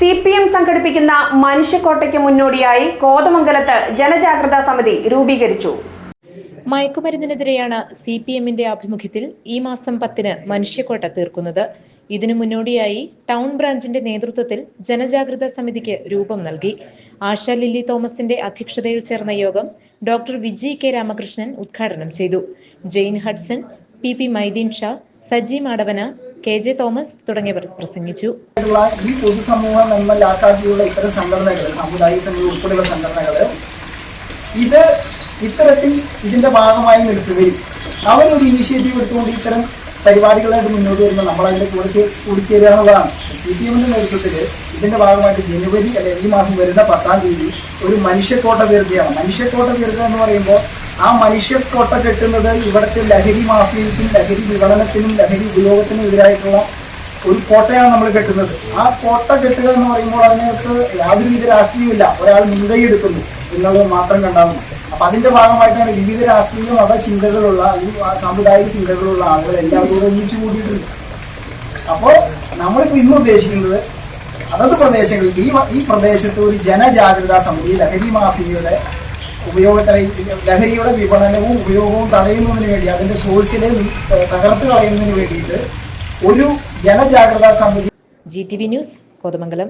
C P M സംഘടിപ്പിക്കുന്ന മനുഷ്യക്കോട്ടയ്ക്ക് മുന്നോടിയായി കോതമംഗലത്ത് ജനജാഗ്രതാ സമിതി രൂപീകരിച്ചു. മയക്കുമരുന്നിനെതിരെയാണ് സി പി എമ്മിന്റെ ആഭിമുഖ്യത്തിൽ ഈ മാസം പത്തിന് മനുഷ്യക്കോട്ട തീർക്കുന്നത്. ഇതിനു മുന്നോടിയായി ടൗൺ ബ്രാഞ്ചിന്റെ നേതൃത്വത്തിൽ ജനജാഗ്രതാ സമിതിക്ക് രൂപം നൽകി. ആശ ലില്ലി തോമസിന്റെ അധ്യക്ഷതയിൽ ചേർന്ന യോഗം ഡോക്ടർ വിജി കെ രാമകൃഷ്ണൻ ഉദ്ഘാടനം ചെയ്തു. Jain Hudson P P Maideen Shah Saji Madavana K J Thomas തുടങ്ങിയവർ പ്രസംഗിച്ചു. ഈ പൊതുസമൂഹം എന്ന ലാക്കാക്കിയുള്ള ഇത്തരം സംഘടനകൾ സാമുദായിക സംഘടന ഉൾപ്പെടെയുള്ള സംഘടനകൾ ഇത് ഇത്തരത്തിൽ ഇതിന്റെ ഭാഗമായി നിൽക്കുകയും അവരൊരു ഇനിഷ്യേറ്റീവ് എടുത്തുകൊണ്ട് ഇത്തരം പരിപാടികളായിട്ട് മുന്നോട്ട് വരുമ്പോൾ നമ്മൾ അതിന്റെ കൂടെ കൂടിച്ചേരുക എന്നുള്ളതാണ് സി പി എമ്മിന്റെ നേതൃത്വത്തിൽ ഇതിന്റെ ഭാഗമായിട്ട് ജനുവരി അല്ലെങ്കിൽ ഈ മാസം വരുന്ന പത്താം തീയതി ഒരു മനുഷ്യക്കോട്ട തീർക്കുകയാണ് മനുഷ്യക്കോട്ട തീർക്കുക എന്ന് പറയുമ്പോൾ ആ മനുഷ്യക്കോട്ട കെട്ടുന്നത് ഇവിടുത്തെ ലഹരി മാഫിയയ്ക്കും ലഹരി വിപണനത്തിനും ലഹരി ഉപയോഗത്തിനും എതിരായിട്ടുള്ള ഒരു കോട്ടയാണ് നമ്മൾ കെട്ടുന്നത്. ആ കോട്ട കെട്ടുക എന്ന് പറയുമ്പോൾ അതിനകത്ത് യാതൊരുവിധ രാഷ്ട്രീയമില്ല ഒരാൾ മുൻകൈ എടുക്കുന്നു എന്നുള്ളത് മാത്രം കണ്ടാൽ മതി. അപ്പൊ അതിന്റെ ഭാഗമായിട്ടാണ് വിവിധ രാഷ്ട്രീയ മത ചിന്തകളുള്ള സാമുദായിക ചിന്തകളുള്ള ആളുകൾ എല്ലാവരും ഒന്നിച്ചു കൂടിയിട്ടുണ്ട്. അപ്പോൾ നമ്മളിപ്പോൾ ഇന്ന് ഉദ്ദേശിക്കുന്നത് അതത് പ്രദേശങ്ങളിൽ ഈ ഈ പ്രദേശത്ത് ഒരു ജനജാഗ്രതാ സമിതി ലഹരി മാഫിയയുടെ ഉപയോഗത്തെ ലഹരിയുടെ വിപണനവും ഉപയോഗവും തടയുന്നതിന് വേണ്ടി അതിന്റെ സോഴ്സിനെ തകർത്ത് കളയുന്നതിന് വേണ്ടിയിട്ട് ഒരു ജനജാഗ്രതാ സമിതി G T V news Kothamangalam.